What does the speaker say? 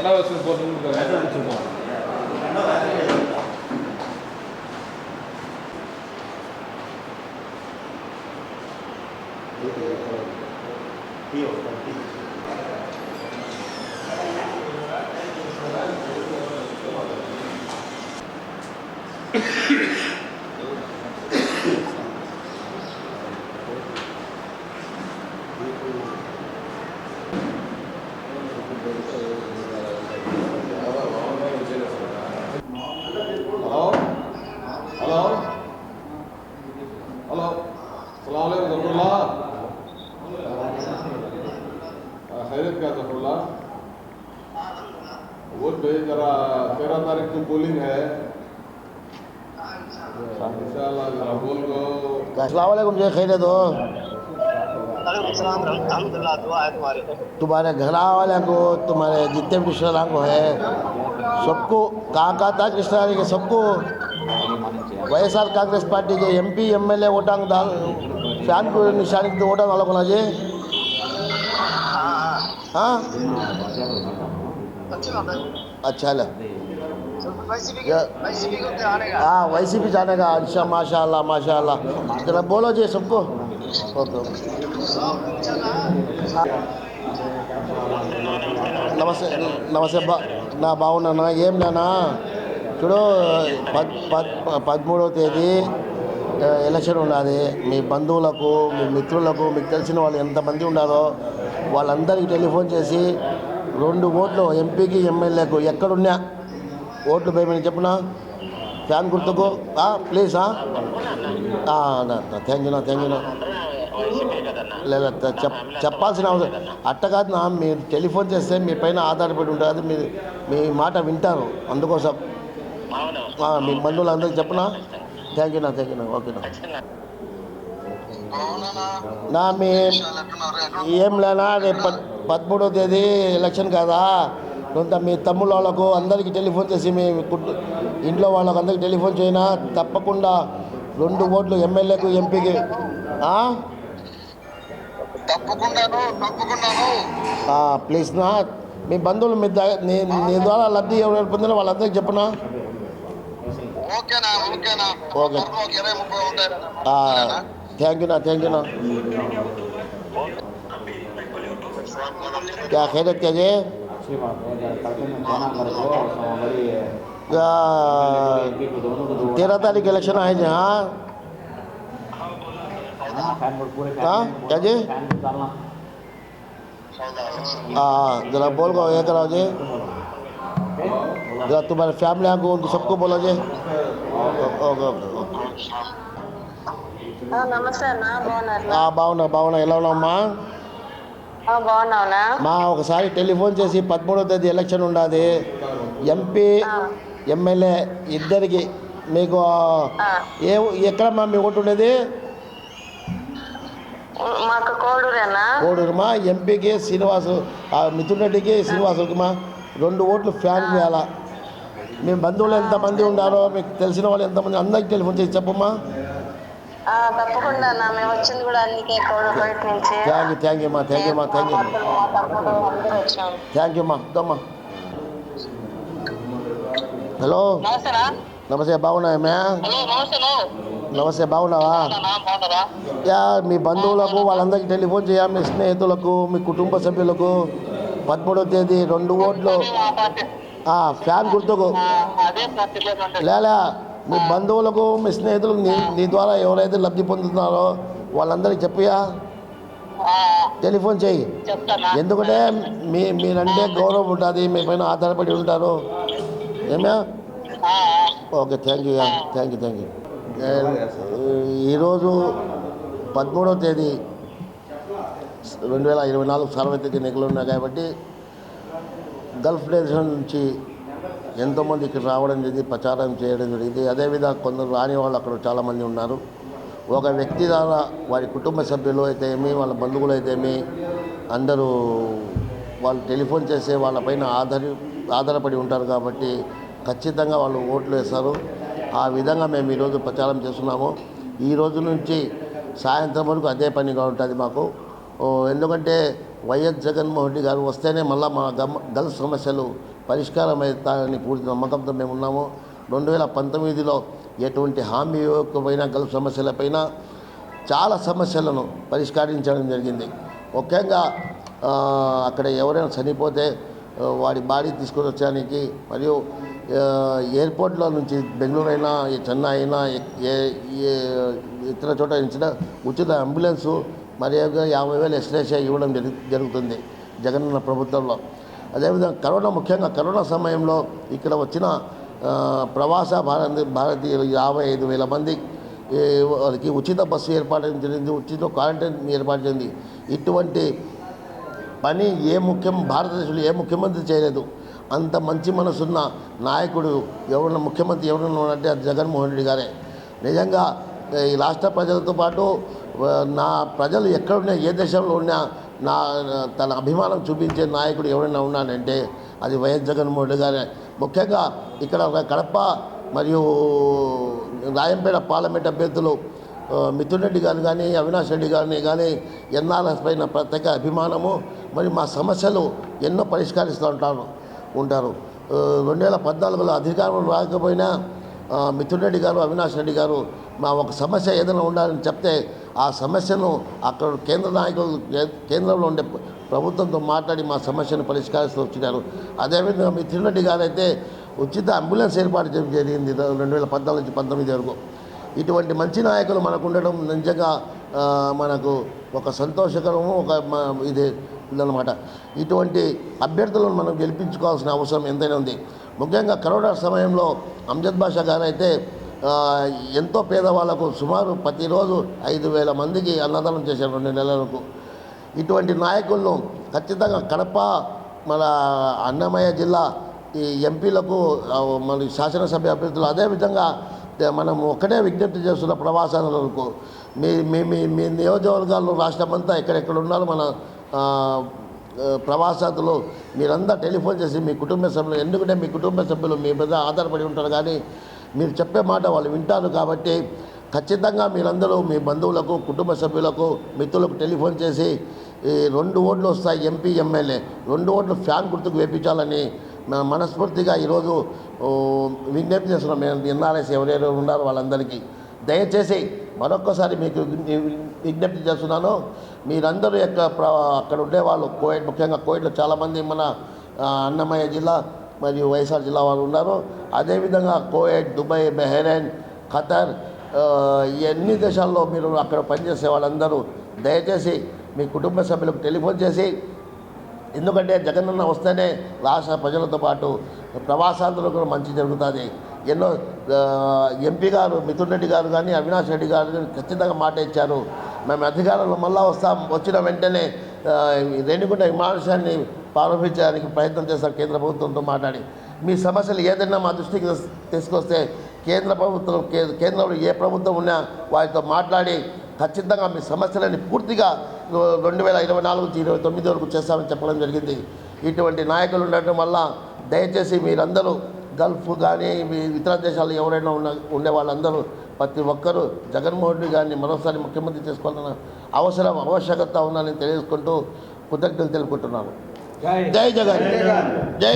ரெண்டாவது வருஷம் போட்டு हेलो वोट भेज जरा तेरह तारीख को पोलिंग है इंशाल्लाह जरा बोल को असलाकुम जय खैरियत हो अलहमदिल्ला दुआ है तुम्हारी तुम्हारे घर वाले को तुम्हारे जितने भी रिश्तेदार को है सबको कहाँ कहाँ तक रिश्तेदारी के सबको వైఎస్ఆర్ కాంగ్రెస్ పార్టీకి ఎంపీ ఎమ్మెల్యే ఓటాంగ్ దాల్ ఫ్యాన్ को निशानी तो वोटा वालों को जी हाँ अच्छी बात है अच्छा ले वैसीपी या- वैसीपी को तो आने का हाँ वैसे भी जाने का अच्छा माशा अल्लाह माशा अल्लाह जरा बोलो जी सबको ओके ओके నమస్తే నమస్తే బా నా బాగున్నానా ఏం లేనా చూడు పద్ పద్ పదమూడవ తేదీ ఆ, ఎలక్షన్ ఉన్నది మీ బంధువులకు మీ మిత్రులకు మీకు తెలిసిన వాళ్ళు ఎంతమంది ఉన్నారో వాళ్ళందరికీ టెలిఫోన్ చేసి రెండు ఓట్లు ఎంపీకి ఎమ్మెల్యేకు ఎక్కడున్నా ఓట్లు పేమెంట్ చెప్పునా. ఫ్యాన్ గుర్తుకు. ప్లీజ్ థ్యాంక్ యూ నా థ్యాంక్ యూ నా లేదా చెప్ చెప్పాల్సిన అవసరం. అట్ట కాదు నా మీరు టెలిఫోన్ చేస్తే మీ పైన ఆధారపడి ఉంటుంది మీరు మీ మాట వింటారు అందుకోసం. మీ బంధువులు అందరికి చెప్పనా థ్యాంక్ యూ నా థ్యాంక్ యూ నా ఓకేనా నా మీ ఏం లేనా? రేపు పద్ పదమూడవ తేదీ ఎలక్షన్ కదా? కొంత మీ తమ్ముళ్ళ వాళ్ళకు అందరికీ టెలిఫోన్ చేసి మీ ఇంట్లో వాళ్ళకు అందరికీ టెలిఫోన్ చేయనా? తప్పకుండా రెండు ఓట్లు ఎమ్మెల్యేకు ఎంపీకి. ప్లీజ్ నా. మీ బంధువులు మీ నీ నీ ద్వారా లబ్ధి ఎవరు పొందిన వాళ్ళందరికీ చెప్పనా? ఓకేనా ఓకేనా ఓకే. థ్యాంక్ యూ నా థ్యాంక్ యూ నా. क्या खैरियत क्या जी क्या तेरह तारीख इलेक्शन आए जी हाँ हाँ क्या जी हाँ जरा बोल को ये कराओ जी जरा तुम्हारे फैमिली को उनको सबको बोलो जी ओके ओके ओके ఆ, నమస్తే అన్న బాగున్నారు ఆ, బాగున్నా బాగున్నా ఎలా ఉన్నామ్మా బాగున్నావునా? మా ఒకసారి టెలిఫోన్ చేసి పదమూడవ తేదీ ఎలక్షన్ ఉన్నది ఎంపీ ఎమ్మెల్యే ఇద్దరికి మీకు ఏ ఎక్కడమ్మా మీ ఓటు ఉండేది? మాకు కోడూరేనా? కోడూరుమా? ఎంపీకి శ్రీనివాసు మిథున్ రెడ్డికి శ్రీనివాసులకిమా? రెండు ఓట్లు ఫ్యాన్ వేయాలా మీ బంధువులు ఎంతమంది ఉన్నారో మీకు తెలిసిన వాళ్ళు ఎంతమంది అందరికి టెలిఫోన్ చేసి చెప్పమ్మా. తప్పకుండా అన్న మేము వచ్చింది కూడా అందుకే కోడూరు బయట నుంచి. థ్యాంక్ యూ థ్యాంక్ యూ అమ్మా థ్యాంక్ యూ అమ్మా థ్యాంక్ యూ థ్యాంక్ అమ్మా హలో నమస్తే బాగున్నాయమ్మా నమస్తే బాగున్నావా? యా మీ బంధువులకు వాళ్ళందరికీ టెలిఫోన్ చేయ మీ స్నేహితులకు మీ కుటుంబ సభ్యులకు. పదమూడవ తేదీ రెండు ఓట్లు. ఫ్యాన్ గుర్తుకు. లేలా మీ బంధువులకు మీ స్నేహితులకు నీ నీ ద్వారా ఎవరైతే లబ్ధి పొందుతున్నారో వాళ్ళందరికీ చెప్పియా? టెలిఫోన్ చేయి ఎందుకంటే మీ మీరంటే గౌరవం ఉంటుంది మీ పైన ఆధారపడి ఉంటారు. ఏమా okay thank you thank you thank you. ఈరోజు పదమూడవ తేదీ రెండు వేల ఇరవై నాలుగు సార్వత్రిక ఎన్నికలు ఉన్నాయి కాబట్టి గల్ఫ్ దేశం నుంచి ఎంతోమంది ఇక్కడ రావడం జరిగింది ప్రచారం చేయడం జరిగింది. అదేవిధంగా కొందరు రాని వాళ్ళు అక్కడ చాలామంది ఉన్నారు. ఒక వ్యక్తి ద్వారా వారి కుటుంబ సభ్యులు అయితే ఏమి వాళ్ళ బంధువులు అయితే ఏమి అందరూ వాళ్ళు టెలిఫోన్ చేసే వాళ్ళపైన ఆధారి ఆధారపడి ఉంటారు కాబట్టి ఖచ్చితంగా వాళ్ళు ఓట్లు వేస్తారు. ఆ విధంగా మేము ఈరోజు ప్రచారం చేస్తున్నాము. ఈ రోజు నుంచి సాయంత్రం వరకు అదే పనిగా ఉంటుంది మాకు. ఎందుకంటే వైఎస్ జగన్మోహన్ రెడ్డి గారు వస్తేనే మళ్ళీ మా గమ్ గల్ఫ్ సమస్యలు పరిష్కారం అవుతారని పూర్తి నమ్మకంతో మేము ఉన్నాము. రెండు వేల పంతొమ్మిదిలో ఎటువంటి హామీ ఇవ్వకపోయినా గల్ఫ్ సమస్యలపైన చాలా సమస్యలను పరిష్కరించడం జరిగింది. ముఖ్యంగా అక్కడ ఎవరైనా చనిపోతే వాడి బాడీ తీసుకొని వచ్చడానికి మరియు ఎయిర్పోర్ట్లో నుంచి బెంగళూరు అయినా చెన్నై అయినా ఏ ఏ ఇతర చోట ఇచ్చిన ఉచిత అంబులెన్సు మరియు యాభై వేలు ఎక్స్రేషియా ఇవ్వడం జరుగు జరుగుతుంది జగనన్న ప్రభుత్వంలో. అదేవిధంగా కరోనా ముఖ్యంగా కరోనా సమయంలో ఇక్కడ వచ్చిన ప్రవాస భారత భారతీయులు యాభై ఐదు వేల మంది వారికి ఉచిత బస్సు ఏర్పాటు జరిగింది ఉచిత క్వారంటైన్ ఏర్పాటు చేసింది ఇటువంటి పని ఏ ముఖ్యం భారతదేశంలో ఏ ముఖ్యమంత్రి చేయలేదు. అంత మంచి మనసున్న నాయకుడు ఎవరన్నా ముఖ్యమంత్రి ఎవరన్నా ఉన్నట్టే అది జగన్మోహన్ రెడ్డి గారే. నిజంగా ఈ రాష్ట్ర ప్రజలతో పాటు నా ప్రజలు ఎక్కడున్నా ఏ దేశంలో ఉన్నా నా తన అభిమానం చూపించే నాయకుడు ఎవరైనా ఉన్నానంటే అది వైఎస్ జగన్మోహన్ రెడ్డి గారే. ముఖ్యంగా ఇక్కడ కడప మరియు రాయంపేట పార్లమెంట్ అభ్యర్థులు మిథున్ రెడ్డి గారు కానీ అవినాష్ రెడ్డి గారిని కానీ ఎన్ఆర్ఎస్ పైన ప్రత్యేక అభిమానము మరి మా సమస్యలు ఎన్నో పరిష్కరిస్తూ ఉంటారు ఉంటారు. రెండు వేల పద్నాలుగులో అధికారం రాకపోయినా మిథున్ రెడ్డి గారు అవినాష్ రెడ్డి గారు మా ఒక సమస్య ఏదైనా ఉండాలని చెప్తే ఆ సమస్యను అక్కడ కేంద్ర నాయకులు కేంద్రంలో ఉండే ప్రభుత్వంతో మాట్లాడి మా సమస్యను పరిష్కరిస్తూ వచ్చినారు. అదేవిధంగా మీ రెడ్డి గారు అయితే ఉచిత అంబులెన్స్ ఏర్పాటు చేయడం జరిగింది రెండు వేల పద్నాలుగు నుంచి పంతొమ్మిది వరకు. ఇటువంటి మంచి నాయకులు మనకు ఉండడం నిజంగా మనకు ఒక సంతోషకరము ఒక ఇది ఉందన్నమాట. ఇటువంటి అభ్యర్థులను మనం గెలిపించుకోవాల్సిన అవసరం ఎంతైనా ఉంది. ముఖ్యంగా కరోనా సమయంలో అంజద్ బాషా గారు అయితే ఎంతో పేదవాళ్ళకు సుమారు ప్రతిరోజు ఐదు వేల మందికి అన్నదానం చేశారు రెండు నెలలకు. ఇటువంటి నాయకులను ఖచ్చితంగా కడప మన అన్నమయ్య జిల్లా ఈ ఎంపీలకు మన శాసనసభ్య అభ్యర్థులు అదేవిధంగా మనం ఒక్కటే విజ్ఞప్తి చేస్తున్న ప్రవాసాలకు మీ మీ మీ మీ నియోజకవర్గాల్లో రాష్ట్రమంతా ఎక్కడెక్కడ ఉన్నారు మన ఆ, ప్రవాసాతులు మీరంతా టెలిఫోన్ చేసి మీ కుటుంబ సభ్యులు ఎందుకంటే మీ కుటుంబ సభ్యులు మీ మీద ఆధారపడి ఉంటారు కానీ మీరు చెప్పే మాట వాళ్ళు వింటారు కాబట్టి ఖచ్చితంగా మీరందరూ మీ బంధువులకు కుటుంబ సభ్యులకు మిత్రులకు టెలిఫోన్ చేసి ఈ రెండు ఓట్లు వస్తాయి ఎంపీ ఎమ్మెల్యే. రెండు ఓట్లు ఫ్యాన్ గుర్తుకు వేపించాలని మనస్ఫూర్తిగా ఈరోజు విజ్ఞప్తి చేస్తున్నాం. మేము ఎన్ఆర్ఎస్ ఎవరెవరు ఉన్నారో వాళ్ళందరికీ. దయచేసి మరొక్కసారి మీకు విజ్ఞప్తి చేస్తున్నాను. మీరందరూ యొక్క అక్కడ ఉండేవాళ్ళు కోవిడ్ ముఖ్యంగా కోవిడ్లో చాలామంది మన అన్నమయ్య జిల్లా మరియు వైఎస్ఆర్ జిల్లా వాళ్ళు ఉన్నారు అదేవిధంగా కోయట్ దుబాయ్ బెహరైన్ ఖతర్ ఈ అన్ని దేశాల్లో మీరు అక్కడ పనిచేసే వాళ్ళందరూ దయచేసి మీ కుటుంబ సభ్యులకు టెలిఫోన్ చేసి ఎందుకంటే జగనన్న వస్తేనే రాష్ట్ర ప్రజలతో పాటు ప్రవాసాంధ్రులకు కూడా మంచి జరుగుతుంది. ఎన్నో ఎంపీ గారు మిథున్ రెడ్డి గారు కానీ అవినాష్ రెడ్డి గారు కానీ ఖచ్చితంగా మాట ఇచ్చారు. మేము అధికారంలో మళ్ళా వస్తాం వచ్చిన వెంటనే రేణిగుంట విమానాశ్రయాన్ని ప్రారంభించడానికి ప్రయత్నం చేస్తాం కేంద్ర ప్రభుత్వంతో మాట్లాడి. మీ సమస్యలు ఏదైనా మా దృష్టికి తీసుకొస్తే కేంద్ర ప్రభుత్వం కేంద్రంలో ఏ ప్రభుత్వం ఉన్నా వారితో మాట్లాడి ఖచ్చితంగా మీ సమస్యలని పూర్తిగా రెండు వేల ఇరవై నాలుగు నుంచి ఇరవై తొమ్మిది వరకు చేస్తామని చెప్పడం జరిగింది. ఇటువంటి నాయకులు ఉండటం వల్ల దయచేసి మీరందరూ గల్ఫ్ కానీ మీ ఇతర దేశాల్లో ఎవరైనా ఉన్న ఉండే వాళ్ళందరూ ప్రతి ఒక్కరూ జగన్మోహన్ రెడ్డి గారిని మరోసారి ముఖ్యమంత్రి చేసుకోవాలన్న అవసరం ఆవశ్యకత ఉందని తెలియజేసుకుంటూ కృతజ్ఞతలు తెలుపుకుంటున్నాను. જય જગત જય